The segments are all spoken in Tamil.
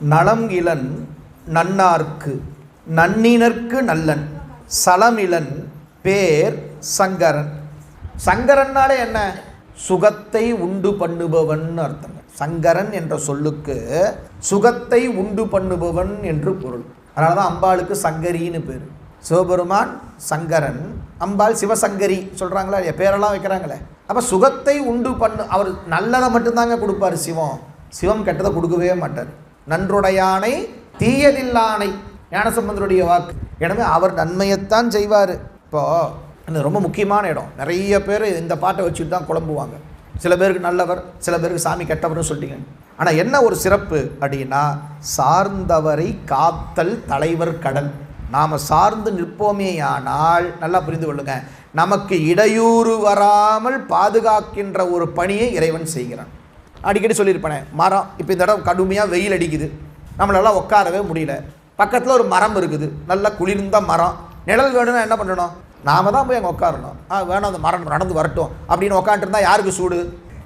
நலம் இளன் நன்னார்க்கு நன்னினர்க்கு நல்லன் சலமிலன் பேர் சங்கரன். சங்கரன்னாலே என்ன? சுகத்தை உண்டு பண்ணுபவன் அர்த்தம். சங்கரன் என்ற சொல்லுக்கு சுகத்தை உண்டு பண்ணுபவன் என்று பொருள். அதனால தான் அம்பாளுக்கு சங்கரின்னு பேர். சிவபெருமான் சங்கரன் அம்பாள் சிவசங்கரி சொல்கிறாங்களா இல்லையா? பேரெல்லாம் வைக்கிறாங்களே. அப்போ சுகத்தை உண்டு பண்ணு அவர் நல்லதை மட்டும்தாங்க கொடுப்பார் சிவம். சிவம் கெட்டதை கொடுக்கவே மாட்டார். நன்றுடையானை தீயதில்லானை ஞானசம்பந்தருடைய வாக்கு. எனவே அவர் நன்மையைத்தான் செய்வார். இப்போது அது ரொம்ப முக்கியமான இடம். நிறைய பேர் இந்த பாட்டை வச்சுட்டு தான் குழம்புவாங்க. சில பேருக்கு நல்லவர் சில பேருக்கு சாமி கெட்டவர்னு சொல்லிட்டீங்க. ஆனால் என்ன ஒரு சிறப்பு அப்படின்னா சார்ந்தவரை காத்தல் தலைவர் கடல். நாம் சார்ந்து நிற்போமேயானால் நல்லா புரிந்து கொள்ளுங்க. நமக்கு இடையூறு வராமல் பாதுகாக்கின்ற ஒரு பணியை இறைவன் செய்கிறான். அடிக்கடி சொல்லியிருப்பேனே மரம் இப்போ இந்த இடம் கடுமையாக வெயில் அடிக்குது. நம்மளால உட்காரவே முடியல. பக்கத்தில் ஒரு மரம் இருக்குது. நல்ல குளிர்ந்த மரம். நிழல் வேணும்னா என்ன பண்ணணும்? நாம தான் போய் அங்கே உட்காரணும். ஆ வேணும் அந்த மரம் நடந்து வரட்டும் அப்படின்னு உட்காந்துருந்தா யாருக்கு சூடு?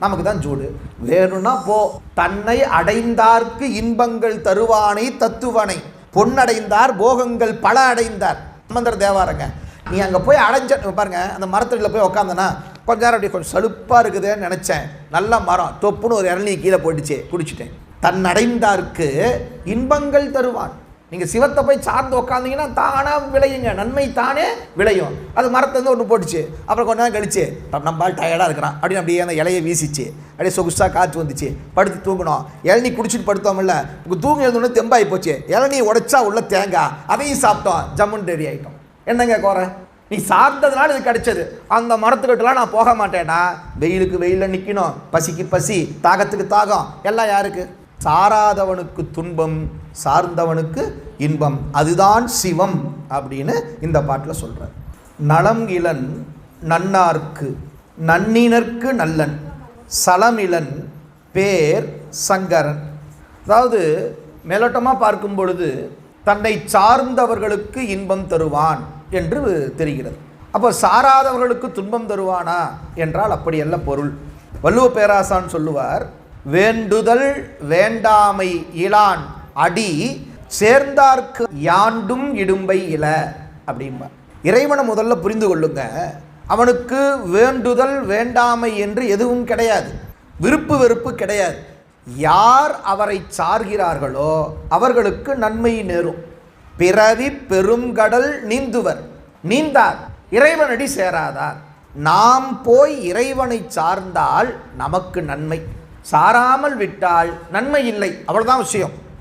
நமக்கு தான் சூடு. வேணும்னா போ. தன்னை அடைந்தார்க்கு இன்பங்கள் தருவானை தத்துவனை. பொன்னடைந்தார் போகங்கள் பல அடைந்தார். சம்பந்தர் தேவாரங்க. நீ அங்கே போய் அடைஞ்ச பாருங்க அந்த மரத்தடியில் போய் உட்காந்தனா கொஞ்ச நேரம் அப்படியே கொஞ்சம் சலுப்பாக இருக்குதுன்னு நினச்சேன். நல்ல மரம். தொப்புன்னு ஒரு இளநீ கீழே போட்டுச்சு. குடிச்சிட்டேன். தன் அடைந்தார்க்கு இன்பங்கள் தருவான். நீங்கள் சிவத்தை போய் சார்ந்து உக்காந்தீங்கன்னா தானாக விளையுங்க. நன்மை தானே விளையும். அது மரத்துலேருந்து ஒன்று போட்டுச்சு. அப்புறம் கொஞ்ச நேரம் கழிச்சு நம்மளால் டயர்டாக இருக்கிறான். அப்படின்னு அப்படியே அந்த இலையை வீசிச்சு. அப்படியே சொகுசாக காற்று வந்துச்சு. படுத்து தூங்கணும் இளநீ குடிச்சிட்டு படுத்தோம்ல. உங்களுக்கு தூங்கி எழுந்தோடனே தெம்பாகி போச்சு. இளநீ உடைச்சா உள்ள தேங்காய். அதையும் சாப்பிட்டோம். ஜம்முன்னு ரெடி ஆகிட்டோம் என்னங்க குறை? நீ சார்ந்ததுனால இது கிடைச்சது. அந்த மரத்துக்கிட்டலாம் நான் போக மாட்டேன்னா வெயிலுக்கு வெயிலில் நிற்கணும் பசிக்கு பசி தாகத்துக்கு தாகம். எல்லாம் யாருக்கு? சாராதவனுக்கு துன்பம் சார்ந்தவனுக்கு இன்பம். அதுதான் சிவம் அப்படின்னு இந்த பாட்டில் சொல்கிறார் நலம் இளன் நன்னார்க்கு நன்னினர்க்கு நல்லன். சலமிலன் பேர் சங்கரன். அதாவது மேலோட்டமாக பார்க்கும் பொழுது தன்னை சார்ந்தவர்களுக்கு இன்பம் தருவான். என்று தெரிகிறது. அப்போ சாராதவர்களுக்கு துன்பம் தருவானா என்றால் அப்படியல்ல பொருள். வள்ளுவ பேராசான் சொல்லுவார் வேண்டுதல் வேண்டாமை இலான் அடி சேர்ந்தார்க்கு யாண்டும் இடும்பை இல அப்படிம்பார் இறைவனை முதல்ல புரிந்து கொள்ளுங்க. அவனுக்கு வேண்டுதல் வேண்டாமை என்று எதுவும் கிடையாது. விருப்பு வெறுப்பு கிடையாது. யார் அவரை சார்கிறார்களோ அவர்களுக்கு நன்மை நேரும். பிறவி பெருங்கடல் நீந்துவர். நீந்தார். இறைவனடி சேராதார். நாம் போய் இறைவனை சார்ந்தால் நமக்கு நன்மை. சாராமல் விட்டால் நன்மை இல்லை. அவ்வளோதான் விஷயம்.